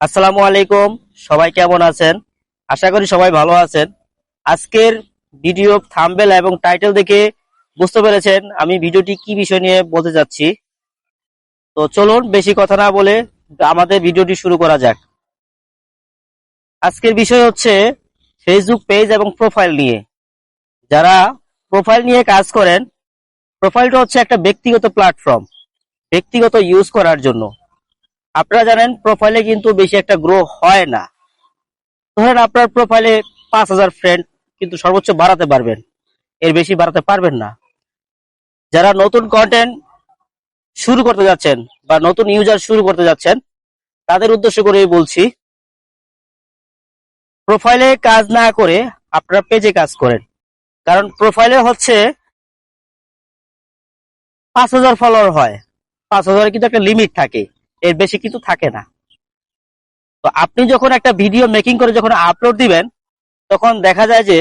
আসসালামু আলাইকুম। সবাই কেমন আছেন? আশা করি সবাই ভালো আছেন। আজকের ভিডিও থাম্বেল এবং টাইটেল দেখে বুঝতে পেরেছেন আমি ভিডিওটি কি বিষয় নিয়ে বলতে যাচ্ছি। তো চলুন বেশি কথা না বলে আমাদের ভিডিওটি শুরু করা যাক। আজকের বিষয় হচ্ছে ফেসবুক পেজ এবং প্রোফাইল নিয়ে। যারা প্রোফাইল নিয়ে কাজ করেন প্রোফাইলটা হচ্ছে একটা ব্যক্তিগত প্ল্যাটফর্ম ব্যক্তিগত ইউজ করার জন্য। আপনারা জানেন প্রোফাইলে কিন্তু বেশি একটা গ্রো হয় না। ধরেন আপনার প্রোফাইলে পাঁচ হাজার ফ্রেন্ড কিন্তু সর্বোচ্চ বাড়াতে পারবেন। এর বেশি বাড়াতে পারবেন না। যারা নতুন কন্টেন্ট শুরু করতে যাচ্ছেন বা নতুন ইউজার শুরু করতে যাচ্ছেন, তাদের উদ্দেশ্য করে বলছি প্রোফাইলে কাজ না করে আপনারা পেজে কাজ করেন। কারণ প্রোফাইলে হচ্ছে পাঁচ হাজার ফলোয়ার হয়। পাঁচ হাজার কিন্তু একটা লিমিট থাকে। এর বেশি কিন্তু থাকে না। তো আপনি যখন একটা ভিডিও মেকিং করে যখন আপলোড দিবেন, তখন দেখা যায় যে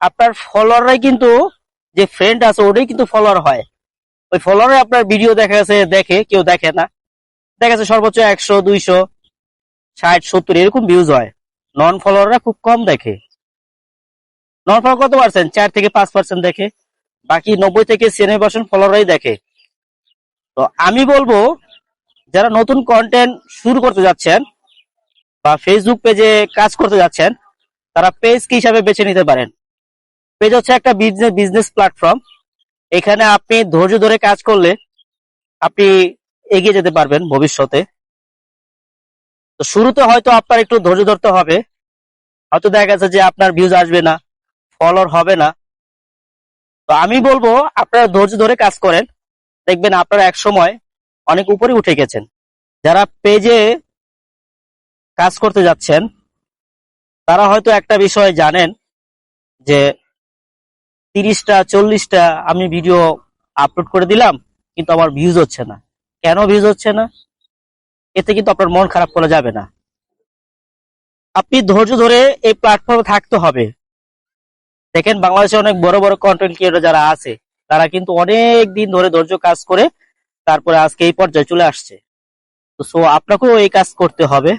আপনার ফলোয়াররাই কিন্তু যে ফ্রেন্ড আছে ওটাই কিন্তু ফলোয়ার হয়। ওই ফলোয়ারে আপনার ভিডিও দেখা গেছে দেখে, কেউ দেখে না। দেখা যাচ্ছে সর্বোচ্চ একশো, দুইশো, ষাট, সত্তর, এরকম ভিউজ হয়। নন ফলোয়াররা খুব কম দেখে। নন ফলোয়ার কত পার্সেন্ট চার থেকে পাঁচ পার্সেন্ট দেখে। বাকি নব্বই থেকে ছিয়ানব্বই পার্সেন্ট ফলোয়াররাই দেখে। তো আমি বলব যারা নতুন কন্টেন্ট শুরু করতে যাচ্ছেন বা ফেসবুক পেজে কাজ করতে যাচ্ছেন, তারা পেজ কি হিসাবে বেছে নিতে পারেন? পেজ হচ্ছে একটা বিজনেস বিজনেস প্ল্যাটফর্ম এখানে আপনি ধৈর্য ধরে কাজ করলে আপনি এগিয়ে যেতে পারবেন ভবিষ্যতে। তো শুরুতে হয়তো আপনার একটু ধৈর্য ধরতে হবে। হয়তো দেখা গেছে যে আপনার ভিউজ আসবে না ফলোয়ার হবে না। তো আমি বলব, আপনারা ধৈর্য ধরে কাজ করেন। দেখবেন আপনারা এক সময় অনেক উপরে উঠে গেছেন। যারা পেজে কাজ করতে যাচ্ছেন, তারা হয়তো একটা বিষয় জানেন যে তিরিশটা, চল্লিশটা আমি ভিডিও আপলোড করে দিলাম, কিন্তু আমার ভিউজ হচ্ছে না। কেন ভিউজ হচ্ছে না? এতে কিন্তু আপনার মন খারাপ করা যাবে না। আপনি ধৈর্য ধরে এই প্ল্যাটফর্মে থাকতে হবে। দেখেন বাংলাদেশে অনেক বড় বড় কন্টেন্ট ক্রিয়েটর যারা আছে, তারা কিন্তু অনেক দিন ধরে ধৈর্য কাজ করে তারপরে আজকে এই পর্যায়ে চলে আসছে। তো সো আপনাকেও এই কাজ করতে হবে।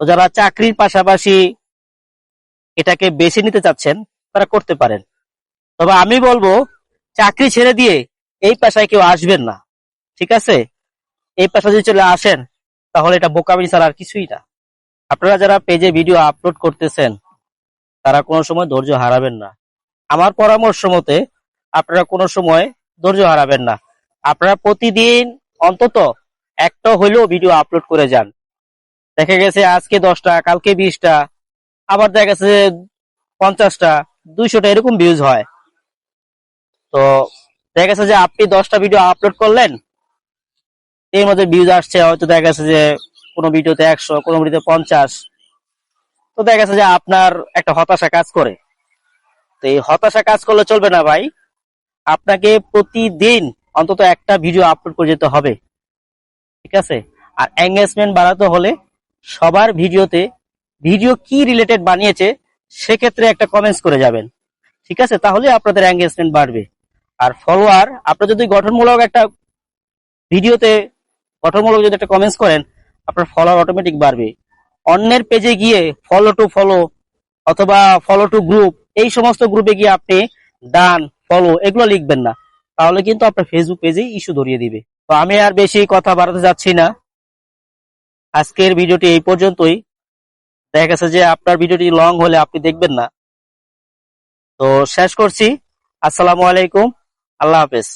তো, যারা চাকরির পাশাপাশি এটাকে বেছে নিতে চাচ্ছেন, তারা করতে পারেন। তবে আমি বলব, চাকরি ছেড়ে দিয়ে এই পেশায় কেউ আসবেন না। ঠিক আছে? এই পেশা যদি চলে আসেন, তাহলে এটা বোকামি ছাড়া আর কিছুই না। আপনারা যারা পেজে ভিডিও আপলোড করতেছেন, তারা কোনো সময় ধৈর্য হারাবেন না। আমার পরামর্শ মতে, আপনারা কোনো সময় ধৈর্য হারাবেন না। আপনারা প্রতিদিন অন্তত একটা হইলেও ভিডিও আপলোড করে যান। দেখা গেছে আজকে দশটা, কালকে বিশটা, আবার দেখা গেছে পঞ্চাশটা, দুইশোটা এরকম ভিউজ হয়। তো দেখা গেছে যে আপনি দশটা ভিডিও আপলোড করলেন, এর মধ্যে ভিউজ আসছে, হয়তো দেখা গেছে যে কোনো ভিডিওতে একশো, কোনো ভিডিওতে পঞ্চাশ। তো দেখা গেছে যে আপনার একটা হতাশা কাজ করে। তো এই হতাশা কাজ করলে চলবে না ভাই। আপনাকে প্রতিদিন অন্তত একটা ভিডিও আপলোড করে যেতে হবে। ঠিক আছে? আর এঙ্গেজমেন্ট বাড়াতে হলে সবার ভিডিওতে ভিডিও কি রিলেটেড বানিয়েছে সেক্ষেত্রে একটা কমেন্টস করে যাবেন। ঠিক আছে? তাহলে আপনাদের এঙ্গেজমেন্ট বাড়বে। আর ফলোয়ার আপনার যদি গঠনমূলক একটা ভিডিওতে গঠনমূলক যদি একটা কমেন্টস করেন, আপনার ফলোয়ার অটোমেটিক বাড়বে। অন্যের পেজে গিয়ে ফলো টু ফলো অথবা ফলো টু গ্রুপ এই সমস্ত গ্রুপে গিয়ে আপনি ডান ফলো এগুলো লিখবেন না। তাহলে কিন্তু আপনার ফেসবুক পেজেই ইস্যু ধরিয়ে দিবে। তো আমি আর বেশি কথা বাড়াতে যাচ্ছি না। আজকের ভিডিওটি এই পর্যন্তই। দেখা গেছে যে আপনার ভিডিওটি লং হলে আপনি দেখবেন না। তো শেষ করছি। আসসালামু আলাইকুম। আল্লাহ হাফেজ।